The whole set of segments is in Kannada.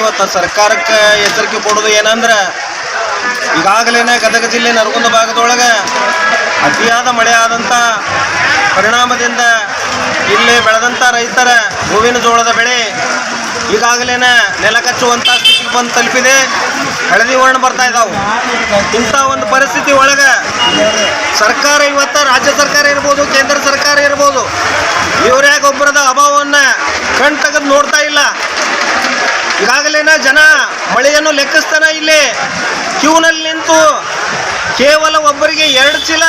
ಇವತ್ತು ಸರ್ಕಾರಕ್ಕೆ ಎಚ್ಚರಿಕೆ ಕೊಡೋದು ಏನಂದ್ರೆ ಈಗಾಗಲೇ ಗದಗ ಜಿಲ್ಲೆ ನರಗುಂದ ಭಾಗದೊಳಗೆ ಅತಿಯಾದ ಮಳೆ ಆದಂಥ ಪರಿಣಾಮದಿಂದ ಇಲ್ಲಿ ಬೆಳೆದಂಥ ರೈತರ, ಹೂವಿನ ಜೋಳದ ಬೆಳೆ ಈಗಾಗಲೇ ನೆಲ ಕಚ್ಚುವಂಥ ಸ್ಥಿತಿಗೆ ಬಂದು ತಲುಪಿದೆ. ಹಳದಿ ವರ್ಣ ಬರ್ತಾ ಇದ್ದಾವೆ ಇಂಥ ಒಂದು ಪರಿಸ್ಥಿತಿ ಒಳಗೆ ಸರ್ಕಾರ ಇವತ್ತು, ರಾಜ್ಯ ಸರ್ಕಾರ ಇರ್ಬೋದು, ಕೇಂದ್ರ ಸರ್ಕಾರ ಇರ್ಬೋದು ಯೂರಿಯಾ ಗೊಬ್ಬರದ ಅಭಾವವನ್ನು ಕಣ್ ತೆಗೆದು ನೋಡ್ತಾ ಇಲ್ಲ. ಈಗಾಗಲೇ ಜನ ಮಳೆಯನ್ನು ಲೆಕ್ಕಿಸ್ತಾನ ಇಲ್ಲಿ. ಕ್ಯೂನಲ್ಲಿ ನಿಂತು ಕೇವಲ ಒಬ್ಬರಿಗೆ ಎರಡು ಚೀಲ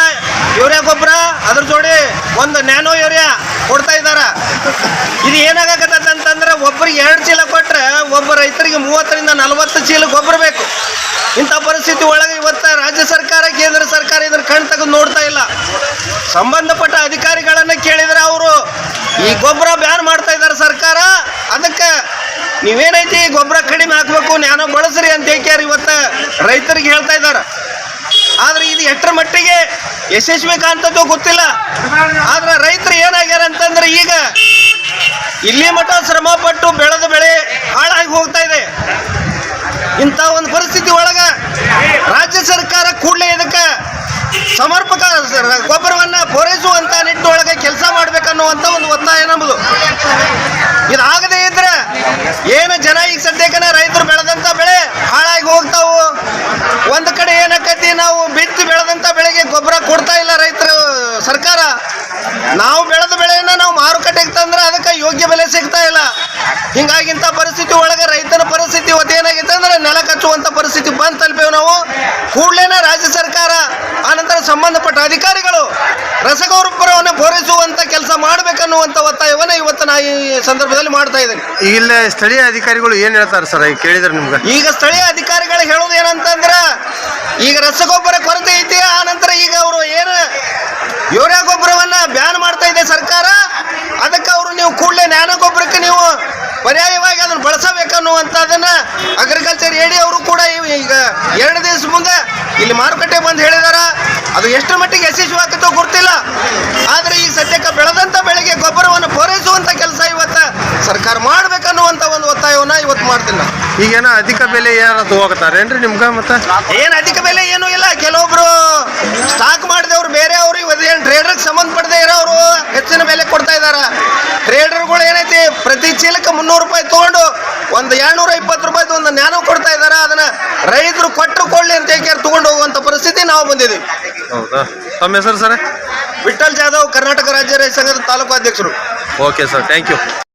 ಯೂರಿಯಾ ಗೊಬ್ಬರ, ಅದ್ರ ಜೋಡಿ ಒಂದು ನ್ಯಾನೋ ಯೂರಿಯಾ ಕೊಡ್ತಾ ಇದ್ದಾರ ಇದು ಏನಾಗತ್ತ ಅಂತಂದ್ರೆ ಒಬ್ಬರಿಗೆ ಎರಡು ಚೀಲ ಕೊಟ್ರೆ ಒಬ್ಬ ರೈತರಿಗೆ ಮೂವತ್ತರಿಂದ ನಲವತ್ತು ಚೀಲ ಗೊಬ್ಬರ ಬೇಕು. ಇಂಥ ಪರಿಸ್ಥಿತಿ ಒಳಗೆ ಇವತ್ತು ರಾಜ್ಯ ಸರ್ಕಾರ, ಕೇಂದ್ರ ಸರ್ಕಾರ ಇದ್ರ ಕಣ್ ತೆಗೆದು ನೋಡ್ತಾ ಇಲ್ಲ. ಸಂಬಂಧಪಟ್ಟ ಅಧಿಕಾರಿಗಳನ್ನ ಕೇಳಿದ್ರೆ ಅವರು ಈ ಗೊಬ್ಬರ ಬ್ಯಾನ್ ಮಾಡ್ತಾ ಇದ್ದಾರೆ ಸರ್ಕಾರ ಅದಕ್ಕೆ ನೀವೇನೈತಿ ಗೊಬ್ಬರ ಕಡಿಮೆ ಹಾಕ್ಬೇಕು, ನ್ಯಾನೋ ಬಳಸ್ರಿ ಅಂತ ಏಕ್ಯಾರ ಇವತ್ತ ರೈತರಿಗೆ ಹೇಳ್ತಾ ಇದ್ದಾರೆ. ಆದ್ರೆ ಇದು ಎಷ್ಟರ ಮಟ್ಟಿಗೆ ಯಶಸ್ವಿ ಕಾಣ್ತದೋ ಗೊತ್ತಿಲ್ಲ. ಆದ್ರೆ ರೈತರು ಏನಾಗ್ಯಾರ ಅಂತಂದ್ರೆ ಈಗ ಇಲ್ಲಿ ಮಠ ಶ್ರಮ ಪಟ್ಟು ಬೆಳೆದ ಬೆಳೆ ಹಾಳಾಗಿ ಹೋಗ್ತಾ ಇದೆ. ಇಂಥ ಒಂದು ಪರಿಸ್ಥಿತಿ ಒಳಗ ರಾಜ್ಯ ಸರ್ಕಾರ ಕೂಡಲೇ ಇದಕ್ಕೆ ಸಮರ್ಪಕ ಸ- ಗೊಬ್ಬರವನ್ನ ಪೂರೈಸುವಂತ ನಿಟ್ಟಿನೊಳಗೆ ಕೆಲಸ ಮಾಡ್ಬೇಕನ್ನುವಂತ ಒಂದು ಒತ್ತಾಯ ನಮ್ಮದು ಇದಾಗದೇ ಇದ್ರೆ ಏನು ಜನ ಈಗ ಸದ್ಯಕ್ಕೆ ರೈತರು ಬೆಳೆದಂತ ಬೆಳೆ ಹಾಳಾಗಿ ಹೋಗ್ತಾವು? ಒಂದು ಕಡೆ ಏನಕ್ಕತಿ ನಾವು ಬಿತ್ತಿ ಬೆಳೆದಂತ ಬೆಳೆಗೆ ಗೊಬ್ಬರ ಕೊಡ್ತಾ ಇಲ್ಲ ರೈತರು ಸರ್ಕಾರ. ನಾವು ಬೆಳೆದ ಬೆಳೆಯನ್ನ ನಾವು ಮಾರುಕಟ್ಟೆಗೆ ತಂದ್ರೆ ಅದಕ್ಕೆ ಯೋಗ್ಯ ಬೆಲೆ ಸಿಗ್ತಾ ಇಲ್ಲ. ಹಿಂಗಾಗಿ ಇಂಥ ಪರಿಸ್ಥಿತಿ ಒಳಗೆ ರೈತನ ಪರಿಸ್ಥಿತಿ ಏನಾಗಿದೆ ಅಂದ್ರೆ ನೆಲ ಕಚ್ಚುವಂಥ ಪರಿಸ್ಥಿತಿ ಬಂದು ತಲುಪೇವು ನಾವು. ಕೂಡಲೇನ ರಾಜ್ಯ ಸರ್ಕಾರ ಆನಂತರ ಸಂಬಂಧಪಟ್ಟ ಅಧಿಕಾರಿಗಳು ರಸಗೊಬ್ಬರವನ್ನು ಪೂರೈಸುವಂತ ಕೆಲಸ ಮಾಡಬೇಕನ್ನುವಂತ ಒತ್ತಾಯವನ್ನು ಇವತ್ತು ನಾ ಈ ಸಂದರ್ಭದಲ್ಲಿ ಮಾಡ್ತಾ ಇದ್ದೇನೆ. ಇಲ್ಲ ಸ್ಥಳೀಯ ಅಧಿಕಾರಿಗಳು ಏನ್ ಹೇಳ್ತಾರೆ ಸರ್? ಈಗ ಕೇಳಿದ್ರೆ ನಿಮ್ಗೆ. ಈಗ ಸ್ಥಳೀಯ ಅಧಿಕಾರಿಗಳು ಹೇಳೋದು ಏನಂತಂದ್ರೆ ಈಗ ರಸಗೊಬ್ಬರ ಕೊರತೆ ಐತಿ ಆ ನಂತರ ಈಗ ಅವರು ಏನು ಯೂರಿಯಾ ಗೊಬ್ಬರವನ್ನ ಬ್ಯಾನ್ ಮಾಡ್ತಾ ಇದೆ ಸರ್ಕಾರ ಅದಕ್ಕೆ ಅವರು ನೀವು ಕೂಡಲೇ ನ್ಯಾನೋ ಗೊಬ್ಬರಕ್ಕೆ ನೀವು ಪರ್ಯಾಯವಾಗಿ ಅದನ್ನು ಬಳಸಬೇಕನ್ನುವಂಥದ್ದನ್ನ ಅಗ್ರಿಕಲ್ಚರ್ ಏಡಿ ಅವರು ಕೂಡ ಈಗ ಎರಡು ದಿವಸ ಮುಂದೆ ಇಲ್ಲಿ ಮಾರುಕಟ್ಟೆ ಬಂದು ಹೇಳಿದಾರ. ಅದು ಎಷ್ಟು ಮಟ್ಟಿಗೆ ಯಶಸ್ವಿ ಆಗುತ್ತೋ ಗೊತ್ತಿಲ್ಲ. ಆದ್ರೆ ಈ ಸದ್ಯಕ್ಕೆ ಬೆಳೆದಂಥ ಬೆಳೆಗೆ ಗೊಬ್ಬರವನ್ನು ಪೂರೈಸುವಂಥ ಕೆಲಸ ಇವತ್ತು ಸರ್ಕಾರ ಮಾಡ್ಬೇಕನ್ನುವಂತ ಒಂದು ಒತ್ತಾಯವನ್ನ ಇವತ್ತು ಮಾಡ್ತೀನಿ ಈಗ ಈಗೇನ ಅಧಿಕ ಬೆಲೆ ಏನಾರ ಏನ್ರಿ ನಿಮ್ಗೆ ಮತ್ತೆ? ಏನ್ ಅಧಿಕ ಬೆಲೆ ಏನೂ ಇಲ್ಲ. ಕೆಲವೊಬ್ರು ಸ್ಟಾಕ್ ಮಾಡಿದವ್ರು ಬೇರೆ ಅವರು ಏನು ಟ್ರೇಡರ್ಗೆ ಸಂಬಂಧಪಡದೆ ಇರೋರು ಹೆಚ್ಚಿನ ಬೆಲೆ ಕೊಡ್ತಾ ಇದಾರ. ಟ್ರೇಡರ್ಗಳು ಏನೈತಿ ಪ್ರತಿ ಚೀಲಕ್ಕೆ ಮುನ್ನೂರು ರೂಪಾಯಿ ತಗೊಂಡು ಒಂದು ಎರಡ್ನೂರ ಇಪ್ಪತ್ತು ರೂಪಾಯಿ ಒಂದು ನ್ಯಾನೋ ಕೊಡ್ತಾ ಇದ್ದಾರೆ ಅದನ್ನ ರೈತರು ಕೊಟ್ಟರು ಕೊಳ್ಳಿ ಅಂತ ಏಕೆ ತಗೊಂಡು ಹೋಗುವಂತ ಪರಿಸ್ಥಿತಿ ನಾವು ಬಂದಿದ್ದೀವಿ. ಹೌದಾ? ತಮ್ಮ ಹೆಸರು ಸರ್? ವಿಠಲ್ ಜಾಧವ್ ಕರ್ನಾಟಕ ರಾಜ್ಯ ರೈತ ಸಂಘದ ತಾಲೂಕು ಅಧ್ಯಕ್ಷರು. Okay sir thank you.